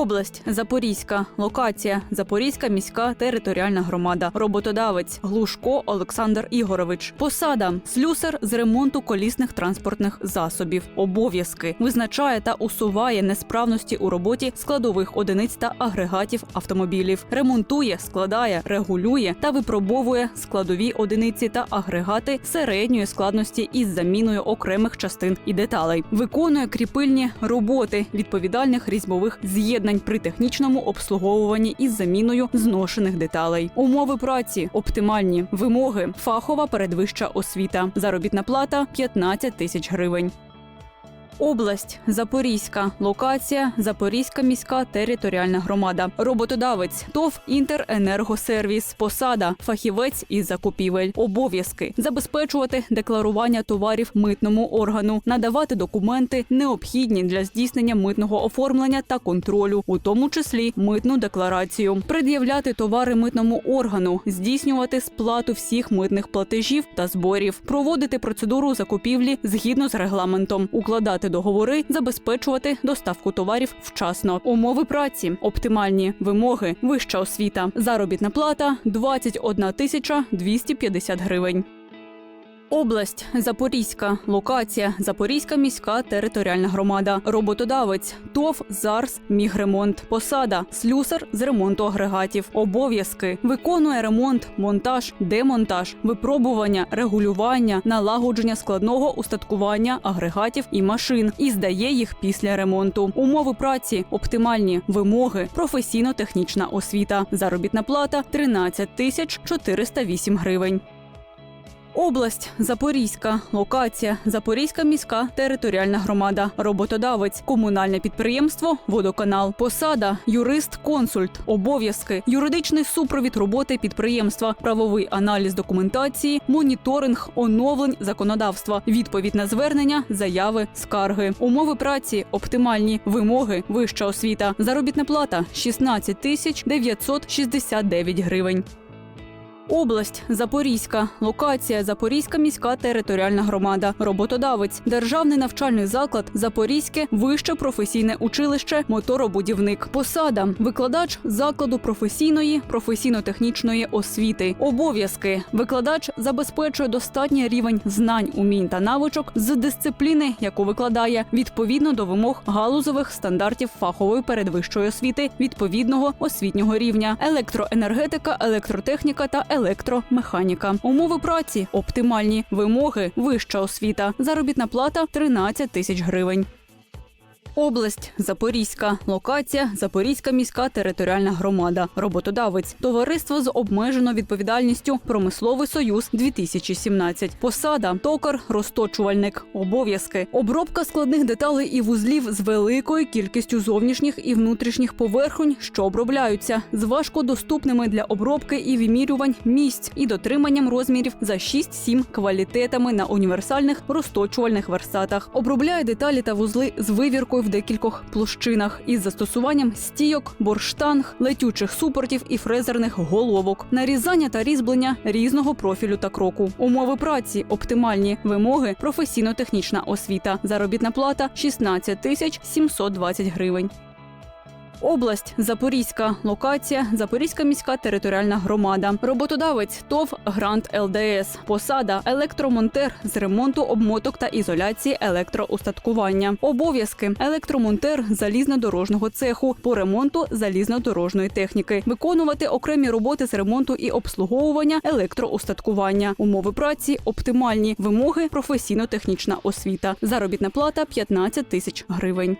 Область Запорізька, локація Запорізька міська територіальна громада. Роботодавець Глушко Олександр Ігорович. Посада слюсар з ремонту колісних транспортних засобів. Обов'язки визначає та усуває несправності у роботі складових одиниць та агрегатів автомобілів. Ремонтує, складає, регулює та випробовує складові одиниці та агрегати середньої складності із заміною окремих частин і деталей. Виконує кріпильні роботи відповідальних різьбових з'єднань при технічному обслуговуванні із заміною зношених деталей. Умови праці оптимальні вимоги, фахова передвища освіта, заробітна плата 15 тисяч гривень. Область. Запорізька, локація Запорізька міська територіальна громада. Роботодавець ТОВ Інтеренергосервіс, посада, фахівець із закупівель, обов'язки забезпечувати декларування товарів митному органу, надавати документи, необхідні для здійснення митного оформлення та контролю, у тому числі митну декларацію, пред'являти товари митному органу, здійснювати сплату всіх митних платежів та зборів, проводити процедуру закупівлі згідно з регламентом, укладати договори, забезпечувати доставку товарів вчасно. Умови праці, оптимальні вимоги, вища освіта, заробітна плата 21 тисяча 250 гривень. Область Запорізька, локація Запорізька міська територіальна громада. Роботодавець ТОВ ЗАРС Мігремонт. Посада слюсар з ремонту агрегатів. Обов'язки виконує ремонт, монтаж, демонтаж, випробування, регулювання, налагодження складного устаткування агрегатів і машин і здає їх після ремонту. Умови праці оптимальні вимоги, професійно-технічна освіта. Заробітна плата 13 тисяч 408 гривень. Область Запорізька, локація Запорізька міська територіальна громада, роботодавець, комунальне підприємство, водоканал, посада, юрист-консульт, обов'язки, юридичний супровід роботи підприємства, правовий аналіз документації, моніторинг, оновлень законодавства, відповідь на звернення, заяви, скарги, умови праці, оптимальні. Вимоги, вища освіта, заробітна плата 16 тисяч 969 гривень. Область Запорізька, локація Запорізька міська територіальна громада, роботодавець, державний навчальний заклад, Запорізьке вище професійне училище, моторобудівник, посада, викладач закладу професійної, професійно-технічної освіти, обов'язки. Викладач забезпечує достатній рівень знань, умінь та навичок з дисципліни, яку викладає, відповідно до вимог галузових стандартів фахової передвищої освіти відповідного освітнього рівня, електроенергетика, електротехніка та електромеханіка. Умови праці оптимальні вимоги, вища освіта, заробітна плата 13 тисяч гривень. Область Запорізька, локація Запорізька міська територіальна громада, роботодавець, товариство з обмеженою відповідальністю, промисловий союз 2017. Посада, токар, розточувальник, обов'язки, обробка складних деталей і вузлів з великою кількістю зовнішніх і внутрішніх поверхонь, що обробляються, з важкодоступними для обробки і вимірювань місць і дотриманням розмірів за 6-7 квалітетами на універсальних розточувальних верстатах. Обробляє деталі та вузли з вивіркою в декількох площинах із застосуванням стійок, борштанг, летючих супортів і фрезерних головок, нарізання та різьблення різного профілю та кроку. Умови праці оптимальні вимоги, професійно-технічна освіта, заробітна плата 16 тисяч 720 гривень. Область Запорізька, локація Запорізька міська територіальна громада. Роботодавець ТОВ Грант ЛДС. Посада електромонтер з ремонту обмоток та ізоляції електроустаткування. Обов'язки електромонтер залізнодорожного цеху по ремонту залізнодорожної техніки. Виконувати окремі роботи з ремонту і обслуговування електроустаткування. Умови праці оптимальні. Вимоги професійно-технічна освіта. Заробітна плата 15 тисяч гривень.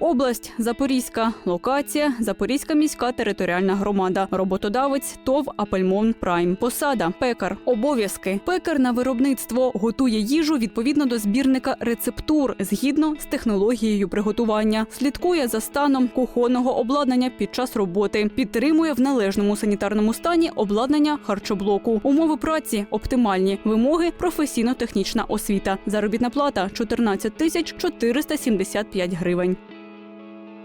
Область Запорізька, локація Запорізька міська територіальна громада, роботодавець ТОВ Апельмон Прайм. Посада пекар. Обов'язки. Пекар на виробництво готує їжу відповідно до збірника рецептур згідно з технологією приготування. Слідкує за станом кухонного обладнання під час роботи. Підтримує в належному санітарному стані обладнання харчоблоку. Умови праці оптимальні. Вимоги професійно-технічна освіта. Заробітна плата 14 тисяч 475 гривень.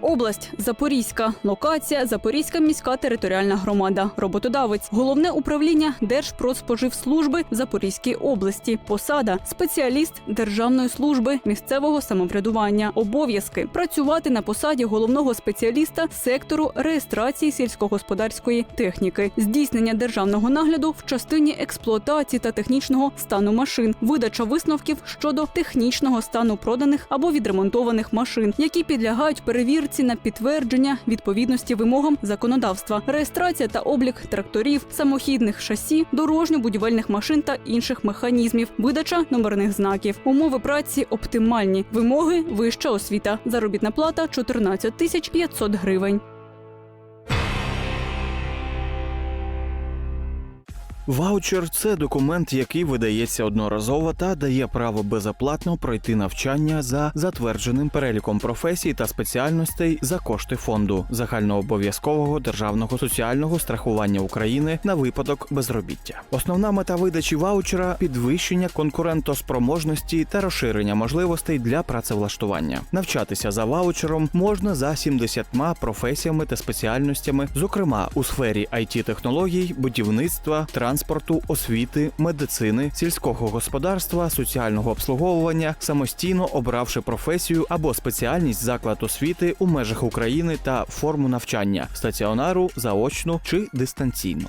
Область Запорізька. Локація Запорізька міська територіальна громада. Роботодавець. Головне управління Держпродспоживслужби Запорізькій області. Посада спеціаліст Державної служби місцевого самоврядування. Обов'язки працювати на посаді головного спеціаліста сектору реєстрації сільськогосподарської техніки, здійснення державного нагляду в частині експлуатації та технічного стану машин, видача висновків щодо технічного стану проданих або відремонтованих машин, які підлягають перевірці на підтвердження відповідності вимогам законодавства, реєстрація та облік тракторів, самохідних шасі, дорожньо-будівельних машин та інших механізмів, видача номерних знаків, умови праці оптимальні, вимоги вища освіта, заробітна плата 14 тисяч 500 гривень. Ваучер це документ, який видається одноразово та дає право безоплатно пройти навчання за затвердженим переліком професій та спеціальностей за кошти фонду загальнообов'язкового державного соціального страхування України на випадок безробіття. Основна мета видачі ваучера підвищення конкурентоспроможності та розширення можливостей для працевлаштування. Навчатися за ваучером можна за 70 професіями та спеціальностями, зокрема у сфері it технологій будівництва, транспорту, освіти, медицини, сільського господарства, соціального обслуговування, самостійно обравши професію або спеціальність заклад освіти у межах України та форму навчання стаціонару, заочну чи дистанційну.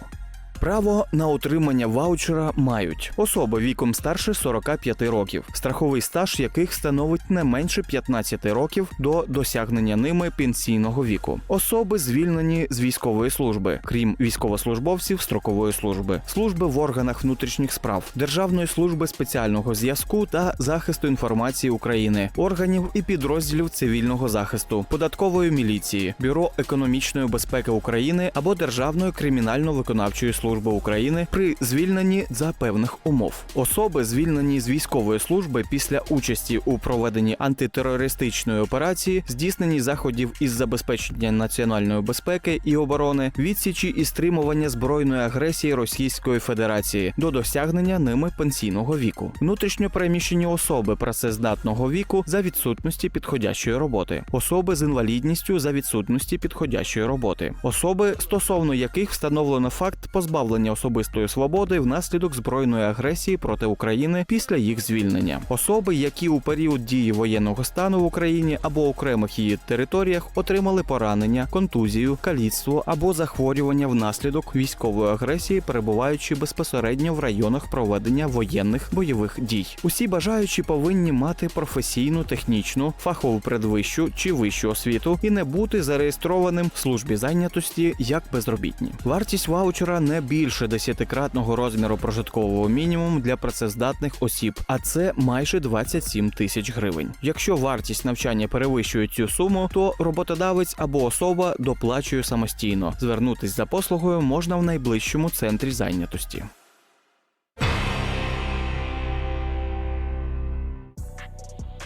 Право на отримання ваучера мають особи віком старше 45 років, страховий стаж яких становить не менше 15 років до досягнення ними пенсійного віку, особи звільнені з військової служби, крім військовослужбовців строкової служби, служби в органах внутрішніх справ, Державної служби спеціального зв'язку та захисту інформації України, органів і підрозділів цивільного захисту, податкової міліції, бюро економічної безпеки України або Державної кримінально-виконавчої служби України при звільненні за певних умов. Особи, звільнені з військової служби після участі у проведенні антитерористичної операції, здійсненні заходів із забезпечення національної безпеки і оборони, відсічі і стримування збройної агресії Російської Федерації до досягнення ними пенсійного віку, внутрішньо переміщені особи працездатного віку за відсутності підходящої роботи, особи з інвалідністю за відсутності підходящої роботи, особи, стосовно яких встановлено факт позбавлення особистої свободи внаслідок збройної агресії проти України після їх звільнення, особи, які у період дії воєнного стану в Україні або окремих її територіях отримали поранення, контузію, каліцтво або захворювання внаслідок військової агресії, перебуваючи безпосередньо в районах проведення воєнних бойових дій. Усі бажаючі повинні мати професійну, технічну, фахову предвищу чи вищу освіту і не бути зареєстрованим в службі зайнятості як безробітні. Вартість ваучера не більше десятикратного розміру прожиткового мінімуму для працездатних осіб, а це майже 27 тисяч гривень. Якщо вартість навчання перевищує цю суму, то роботодавець або особа доплачує самостійно. Звернутись за послугою можна в найближчому центрі зайнятості.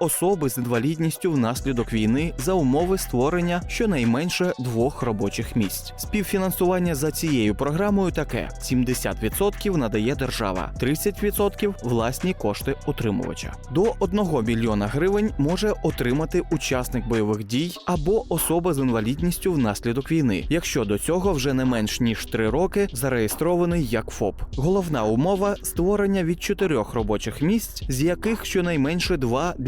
особи з інвалідністю внаслідок війни за умови створення щонайменше двох робочих місць. Співфінансування за цією програмою таке: 70% надає держава, 30% – власні кошти утримувача. До 1 мільйона гривень може отримати учасник бойових дій або особа з інвалідністю внаслідок війни, якщо до цього вже не менш ніж 3 роки зареєстрований як ФОП. Головна умова створення від 4 робочих місць, з яких щонайменше 2 для